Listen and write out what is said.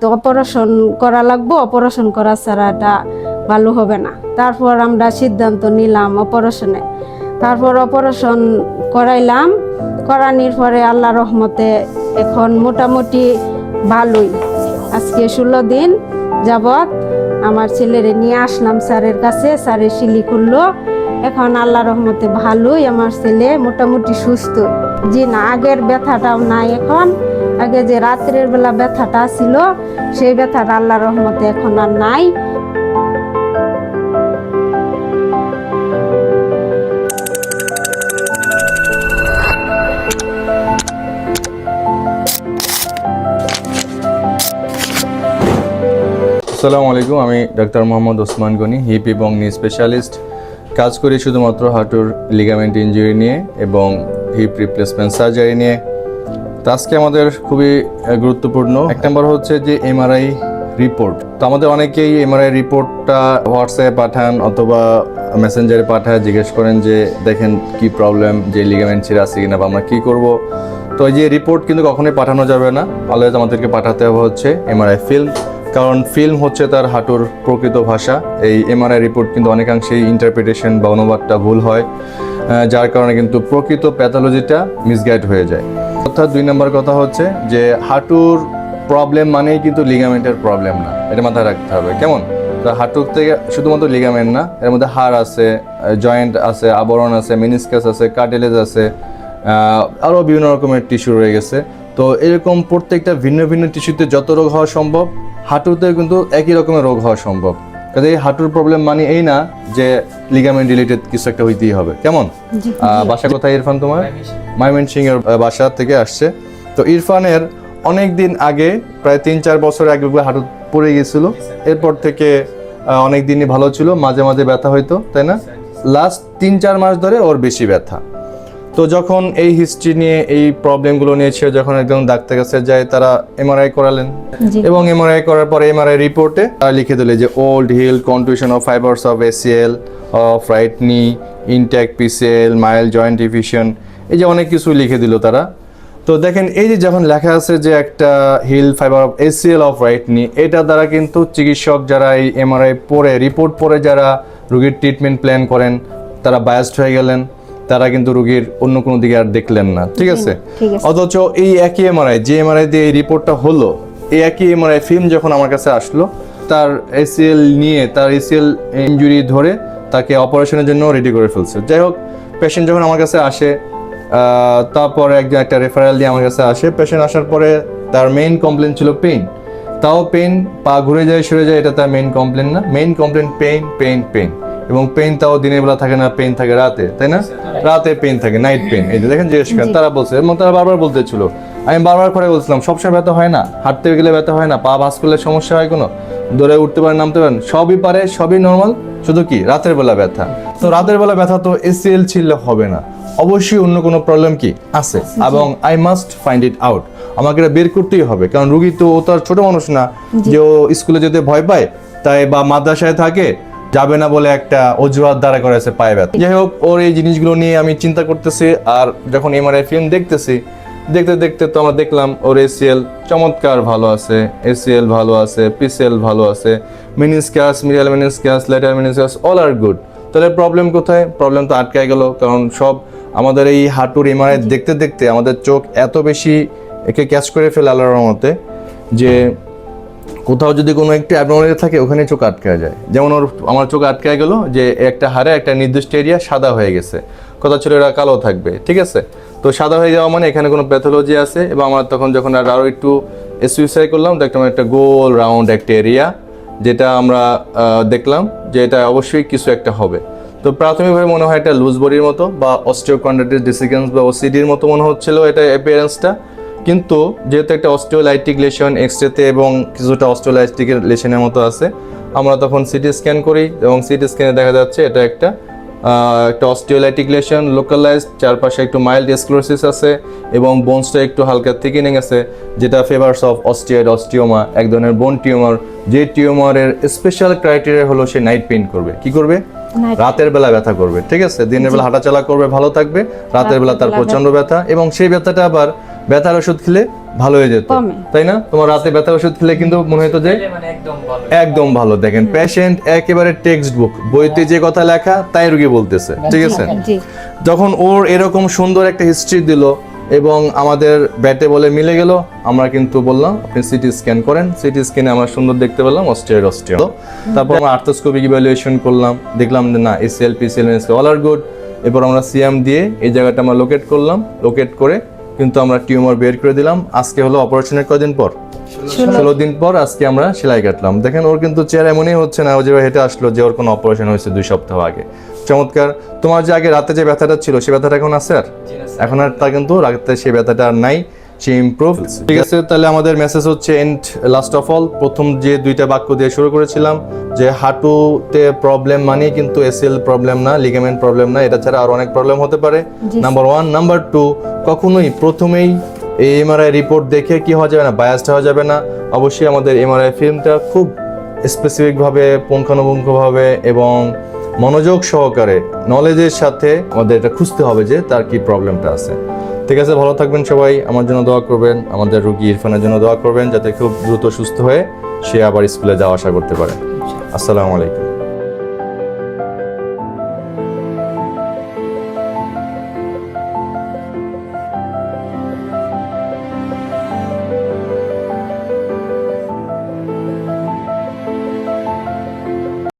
তো অপারেশন করা লাগবো, অপারেশন করা ছাড়া এটা ভালো হবে না। তারপর আমরা সিদ্ধান্ত নিলাম অপারেশনে। তারপর অপারেশন করাইলাম। করানির পরে আল্লাহ রহমতে এখন মোটামুটি ভালোই। আজকে ষোলো দিন যাবৎ আমার ছেলেরে নিয়ে আসলাম স্যারের কাছে, স্যারে শিলি করল। এখন আল্লাহ রহমতে ভালোই আমার ছেলে মোটামুটি সুস্থ। জি না, আগের ব্যথাটাও নাই এখন। আগে যে রাত্রের বেলা ব্যথাটা ছিল, সেই ব্যথাটা আল্লাহ রহমতে এখন আর নাই। আসসালামু আলাইকুম, আমি ডাক্তার মোহাম্মদ ওসমান গনি, হিপ এবং নি স্পেশালিস্ট। কাজ করি শুধুমাত্র হাঁটুর লিগামেন্ট ইঞ্জুরি নিয়ে এবং হিপ রিপ্লেসমেন্ট সার্জারি নিয়ে। তো আজকে আমাদের খুবই গুরুত্বপূর্ণ। এক নম্বর হচ্ছে যে এমআরআই রিপোর্ট তো আমাদের অনেকেই এমআরআই রিপোর্টটা হোয়াটসঅ্যাপে পাঠান অথবা মেসেঞ্জারে পাঠায়, জিজ্ঞেস করেন যে, দেখেন কি প্রবলেম যে লিগামেন্ট ছিঁড়ে আছে কিনা বা আমরা কী করব? তো এই যে রিপোর্ট কিন্তু কখনোই পাঠানো যাবে না। অলওয়েজ আমাদেরকে পাঠাতে হবে হচ্ছে এমআরআই ফিল্ম কারণ ফিল্ম হচ্ছে তার হাঁটুর প্রকৃত ভাষা। এই এমআরআই রিপোর্ট কিন্তু অনেকাংশেই ইন্টারপ্রিটেশন বা অনুবাদটা ভুল হয় যার কারণে কিন্তু প্রকৃত প্যাথোলজিটা মিসগাইড হয়ে যায়। অর্থাৎ দুই নম্বর কথা হচ্ছে যে হাঁটুর প্রবলেম মানেই কিন্তু লিগামেন্টের প্রবলেম না। এটা মাথায় রাখতে হবে। কেমন? হাঁটুর থেকে শুধুমাত্র লিগামেন্ট না, এর মধ্যে হাড় আছে জয়েন্ট আছে, আবরণ আছে মিনিসকাস আছে কার্টিলেজ আছে আরও বিভিন্ন রকমের টিস্যু রয়ে গেছে। তো এরকম প্রত্যেকটা ভিন্ন ভিন্ন টিস্যুতে যত রোগ হওয়া সম্ভব হাঁটুতে কিন্তু একই রকমের রোগ হওয়া সম্ভব। কাজে এই হাঁটুর প্রবলেম মানে এই না যে লিগামেন্ট রিলেটেড কিছু একটা হইতেই হবে। কেমন? বাসা কোথায় ইরফান তোমার? মাইমেন সিং। এর বাসা থেকে আসছে। তো ইরফানের অনেক দিন আগে প্রায় তিন চার বছর আগে হাঁটু পড়ে গিয়েছিল এরপর থেকে অনেক দিনই ভালো ছিল মাঝে মাঝে ব্যথা হইতো তাই না? লাস্ট তিন চার মাস ধরে ওর বেশি ব্যথা। তো যখন এই হিস্ট্রি নিয়ে এই প্রবলেমগুলো নিয়ে সে যখন একদম ডাক্তার কাছে যায় তারা এমআরআই করালেন। এবং এমআরআই করার পরে এমআরআই রিপোর্টে তারা লিখে দিলে যে old heal contusion of fibres of ACL of right knee intact PCL mild joint effusion এই যে অনেক কিছু লিখে দিল তারা। তো দেখেন এই যে যখন লেখা আছে যে একটা heal fibre of ACL of right knee এটা দ্বারা কিন্তু চিকিৎসক যারা এই এমআরআই পড়ে রিপোর্ট পড়ে যারা রোগীর ট্রিটমেন্ট প্ল্যান করেন তারা বায়াসড হয়ে গেলেন। তারা কিন্তু রোগীর অন্য কোনো দিকে আর দেখলেন না। ঠিক আছে? অথচ এই একই এমআরআই যে এমআরআই দিয়ে এই রিপোর্টটা হলো এই একই এমআরআই ফিল্ম যখন আমার কাছে আসলো তার এসিএল নিয়ে তার এসিএল ইনজুরি ধরে তাকে অপারেশনের জন্য রেডি করে ফেলছে। যাই হোক পেশেন্ট যখন আমার কাছে আসে আহ, তারপরে একজন একটা রেফারেল দিয়ে আমার কাছে আসে পেশেন্ট আসার পরে তার মেইন কমপ্লেন ছিল পেইন তাও পেইন পা ঘুরে যায় সরে যায় এটা তার মেইন কমপ্লেন না। Main complain pain pain pain এবং পেইন তাও দিনের বেলা থাকে না পেন থাকে রাতে তাই না? রাতে পেন থাকে নাইট পেন এই যে দেখেন জিজ্ঞেস করেন তারা বলছে এবং তারা বারবার বলতে ছিল আমি বারবার করে বলছিলাম সবসময় ব্যথা হয় না হাঁটতে গেলে ব্যথা হয় না পা ভাস করলে সমস্যা হয় কোনো দৌড়ে উঠতে পারেন নামতে পারেন সবই পারে সবই নর্মাল শুধু কি? রাতের বেলা ব্যথা। তো রাতের বেলা ব্যথা তো এসিএল ছিল হবে না। অবশ্যই অন্য কোনো প্রবলেম কি? আছে। এবং I must find it out আমাকে এটা বের করতেই হবে কারণ রুগী তো ও তো আর ছোট মানুষ না। যে ও স্কুলে যেতে ভয় পায় তাই বা মাদ্রাসায় থাকে যাবে না বলে একটা অজুহাত দ্বারা করেছে পায়ে ব্যথা। যাই হোক ওর এই জিনিসগুলো নিয়ে আমি চিন্তা করতেছি আর যখন এমআরআই ফিল্ম দেখতেছি দেখতে দেখতে তো আমরা দেখলাম ওর এসিএল চমৎকার ভালো আছে এসিএল ভালো আছে পিসিএল ভালো আছে meniscus medial meniscus lateral meniscus all are good তাহলে প্রবলেম কোথায়? প্রবলেম তো আটকায় গেল কারণ সব আমাদের এই হাঁটুর এমআরআই দেখতে দেখতে আমাদের চোখ এত বেশি একে ক্যাচ করে ফেলে আল্লাহর রহমতে যে কোথাও যদি কোনো একটি অ্যাবনর্মালিটি থাকে, ওখানে চোখ আটকে যায়। যেমন ওর, আমার চোখ আটকে গেল যে একটা হারে একটা নির্দিষ্ট এরিয়া সাদা হয়ে গেছে। কথা ছিল এরা কালো থাকবে, ঠিক আছে? তো সাদা হয়ে যাওয়া মানে এখানে কোনো প্যাথোলজি আছে এবং আমার তখন যখন আর আরও একটু এসইউসাই করলাম, দেখলাম একটা গোল রাউন্ড একটা এরিয়া যেটা আমরা দেখলাম যে এটা অবশ্যই কিছু একটা হবে। তো প্রাথমিকভাবে মনে হয় এটা লুজ বডির মতো বা অস্টিওকন্ড্রাইটিস ডিসিকেন্স বা ওসিডির মতো মনে হচ্ছিল এটা অ্যাপিয়ারেন্সটা কিন্তু যেহেতু একটা অস্টিওলাইটিক লেশন এক্সরেতে এবং কিছুটা অস্টিওলাইটিকের লেশনের মতো আছে আমরা তখন সিটি স্ক্যান করি এবং সিটি স্ক্যানে দেখা যাচ্ছে এটা একটা একটা অস্টিওলাইটিক লেশন লোকালাইজড চারপাশে একটু মাইল্ড স্ক্লোসিস আছে এবং বোনসটা একটু হালকা থিকেনিং আছে যেটা ফেভার্স অফ অস্টিয়েড অস্টিওমা এক ধরনের বোন টিউমার যে টিউমারের স্পেশাল ক্রাইটেরিয়া হলো সে নাইট পেইন করবে। কি করবে? রাতের বেলা ব্যথা করবে ঠিক আছে? দিনের বেলা হাঁটাচলা করবে ভালো থাকবে রাতের বেলা তার বেলা প্রচণ্ড ব্যথা এবং সেই ব্যথাটা আবার ব্যথার ওষুধ খেলে ভালো হয়ে যেত। তাই না? তোমার রাতে ব্যথা ওষুধ খেলে কিন্তু মনে হতো যে মানে একদম ভালো। দেখেন পেশেন্ট একেবারে টেক্সট বুক বইতে যে কথা লেখা তাই রুগী বলতেছে ঠিক আছে? যখন ওর এরকম সুন্দর একটা হিস্ট্রি দিল এবং আমাদের ব্যাটে বলে মিলে গেল আমরা কিন্তু বললাম আপনি সিটি স্ক্যান করেন। সিটি স্ক্যানে আমরা সুন্দর দেখতে পেলাম অস্ট্রিয়ার অস্ট্রিয়া তারপর আমরা আর্থোস্কোপিক ইভ্যালুয়েশন করলাম দেখলাম যে না ACL PCL all are good এরপর আমরা সিএম দিয়ে এই জায়গাটা আমরা লোকেট করলাম লোকেট করে কিন্তু আমরা টিউমার বের করে দিলাম। আজকে হলো অপারেশনের কদিন পর? ষোলো। দিন পর আজকে আমরা সেলাই কাটলাম। দেখেন ওর কিন্তু চেয়ার এমনই হচ্ছে না ও যেভাবে হেঁটে আসলো যে ওর কোনো অপারেশন হয়েছে দুই সপ্তাহ আগে। চমৎকার। তোমার যে আগে রাতে যে ব্যথাটা ছিল সে ব্যথাটা এখন আছে আর? এখন আর তা কিন্তু রাতে সে ব্যথাটা আর নাই। সে ইমপ্রুভ ঠিক আছে তাহলে আমাদের মেসেজ হচ্ছে এন্ড লাস্ট অফ অল প্রথম যে দুইটা বাক্য দিয়ে শুরু করেছিলাম যে হাঁটুতে প্রবলেম মানে কিন্তু এসএল প্রবলেম না লিগামেন্ট প্রবলেম না এটা ছাড়া আর অনেক প্রবলেম হতে পারে। নাম্বার ওয়ান নাম্বার টু কখনোই প্রথমেই এই এমআরআই রিপোর্ট দেখে কি হওয়া যাবে না বায়াসড হওয়া যাবে না। অবশ্যই আমাদের এমআরআই ফিল্মটা খুব স্পেসিফিকভাবে পুঙ্খানুপুঙ্খভাবে এবং মনোযোগ সহকারে নলেজের সাথে আমাদের এটা খুঁজতে হবে যে তার কি প্রবলেমটা আছে। ঠিক আছে, ভালো থাকবেন সবাই। আমার জন্য দোয়া করবেন, আমাদের রুগী ইরফানের জন্য দোয়া করবেন, যাতে খুব দ্রুত সুস্থ হয়ে সে আবার স্কুলে যাওয়া আসা করতে পারে। আসসালামু আলাইকুম।